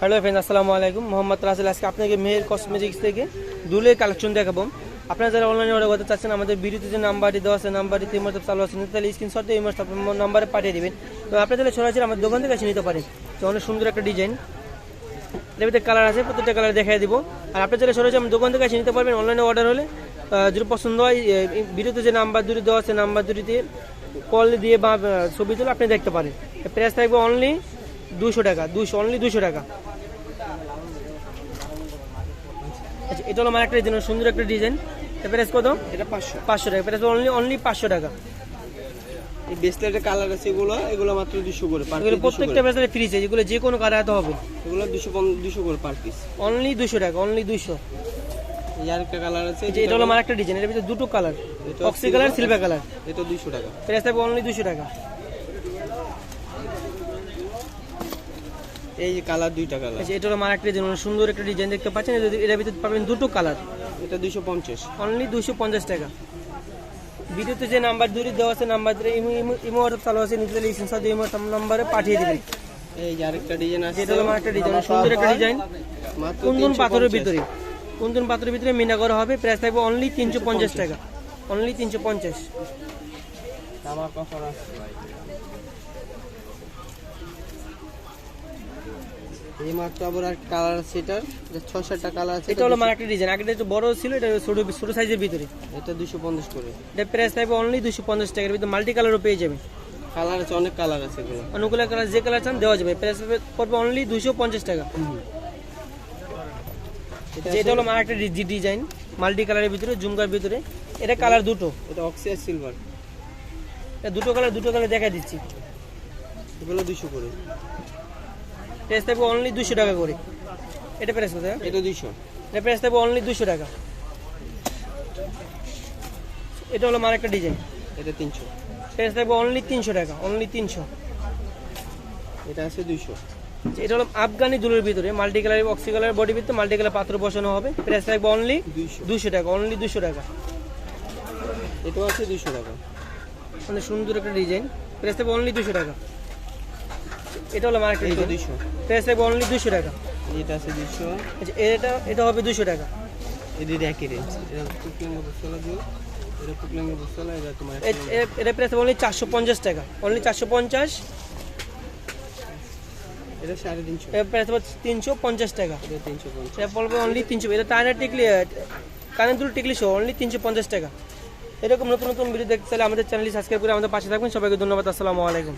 Hello friend আসসালামু আলাইকুম। মোহাম্মদ রাসেল আজকে আপনাকে মেহের কসমেটিক্স থেকে দুলের কালেকশন দেখাবো। আপনারা যারা অনলাইনে অর্ডার করতে চাচ্ছেন, আমাদের ভিডিওতে যে নাম্বারটি দেওয়া আছে, নাম্বারটি তিন মতো চালু আছে, তাহলে স্ক্রিনশট দিয়ে এই মাসটা আপনার নাম্বারে পাঠিয়ে দেবেন। তো আপনি তাহলে সরাসরি আমার দোকান থেকে এসে নিতে পারেন। তো অনেক সুন্দর একটা ডিজাইন এর কালার আছে, প্রত্যেকটা কালার দেখাই দিব। আর আপনি চাইলে সরাসরি আমার দোকান থেকে এসে নিতে পারবেন অনলাইনে অর্ডার হলে। যদি পছন্দ হয় ভিডিওতে যে নাম্বার দুটি দেওয়া আছে নাম্বার দুটিতে কল দিয়ে বা ছবি তুলে আপনি দেখতে পারেন। প্রাইস থাকবে অনলি দুশো টাকা দুশো অনলি দুশো টাকা। আচ্ছা এটা হলো আমার একটা ডিজাইন সুন্দর একটা ডিজাইন প্রাইস কত? এটা পাঁচশো। পাঁচশো টাকা প্রাইস অনলি অনলি পাঁচশো টাকা। এই ব্রেসলেটের কালার আছে এগুলো এগুলো মাত্র দুশো করে পার এগুলো পিস প্রত্যেকটা প্রাইস ফ্রি আছে যেগুলো যে কোনো কালার হবে। এগুলো দুশো দুশো করে পার পিস অনলি দুশো টাকা অনলি দুশো এই আরেকটা কালার আছে এটা হলো আমার একটা ডিজাইন এর ভিতরে দুটো colour oxy colour silver colour এটা দুশো টাকা। প্রাইস থাকবে অনলি দুশো টাকা। এই কালার দুইটা কালার আচ্ছা এটা হলো আমার একটা ডিজাইন সুন্দর একটা ডিজাইন দেখতে পাচ্ছেন। এর- এটার ভিতরে পাবেন দুটো কালার এটা দুশো পঞ্চাশ। অনলি দুশো পঞ্চাশ টাকা। ভিডিওতে যে নাম্বার দুটি দেওয়া আছে নাম্বার ধরে ইমো ইমো হোয়াটসঅ্যাপ চালু আছে নিজেদের লিসেন্স দিয়ে ইমো নাম্বারে পাঠিয়ে দেবেন। এই যে আরেকটা ডিজাইন আছে। যেটা হলো একটা ডিজাইন সুন্দর একটা ডিজাইন কুন্দন 350 পাথরের ভিতরে। কুন্দন পাথরের ভিতরে মিনা করা হবে। প্রাইস থাকবে অনলি তিনশো পঞ্চাশ টাকা। অনলি তিনশো পঞ্চাশ। এই মাত্র আবার আর কালার আছে এটার। ছয় সাতটা কালার আছে এটা হলো আমার একটা ডিজাইন একটু বড় ছিল এটা ছোট ছোট সাইজের ভিতরে। এটা দুশো পঞ্চাশ করে। এটা প্রাইস থাকবে অনলি দুশো পঞ্চাশ টাকার ভিতরে। মাল্টি কালারও পেয়ে যাবে। কালার আছে অনেক কালার আছে এগুলো। অনুকূল কালার যে কালার চান দেওয়া যাবে। প্রাইস পড়বে অনলি দুশো পঞ্চাশ টাকা। এটা হলো ডিজাইন মাল্টি কালারের ভিতরে জুমকার ভিতরে। এটা কালার দুটো। এটা অক্সিয়ার সিলভার এটা দুটো কালার দুটো কালার দেখা দিচ্ছি। এগুলো দুশো করে। প্রাইস থাকবে অনলি দুশো টাকা করে। এটা প্রাইস কোথায় এটা দুইশো। এটা প্রাইস থাকবে অনলি দুশো টাকা। এটা হলো আমার একটা ডিজাইন এটা তিনশো। প্রাইস থাকবে অনলি তিনশো টাকা অনলি তিনশো। এটা আছে দুইশো। এটা হলো আফগানি দুলের ভিতরে multi colour oxy colour body ভিতরে মাল্টি কালার পাত্র বসানো হবে। প্রাইস থাকবে অনলি দুশো টাকা অনলি দুশো টাকা। এটাও আছে দুইশো টাকা। মানে সুন্দর একটা ডিজাইন প্রাইস থাকবে অনলি দুশো টাকা। এটা হলো ডিজাইন দুইশো। প্রাইস থাকবে অনলি দুশো টাকা। এটা আছে আচ্ছা এটা এটা হবে দুশো টাকা। একই রেঞ্জ এটা দিও এটা এটা তোমার এটা প্রাইস অনলি চারশো পঞ্চাশ টাকা। অনলি চারশো পঞ্চাশ। এটা সাড়ে তিনশো। এর প্রাইস তিনশো পঞ্চাশ টাকা। এটা তিনশো পঞ্চাশ। এটা পড়বে অনলি তিনশো। এটা টাইনার টিকলি কানের দুল টিকলি সহ অনলি তিনশো পঞ্চাশ টাকা। এরকম নতুন নতুন ভিডিও দেখতে চাইলে আমাদের চ্যানেলটি সাবস্ক্রাইব করে আমাদের পাশে থাকবেন। সবাইকে ধন্যবাদ আসসালামু আলাইকুম।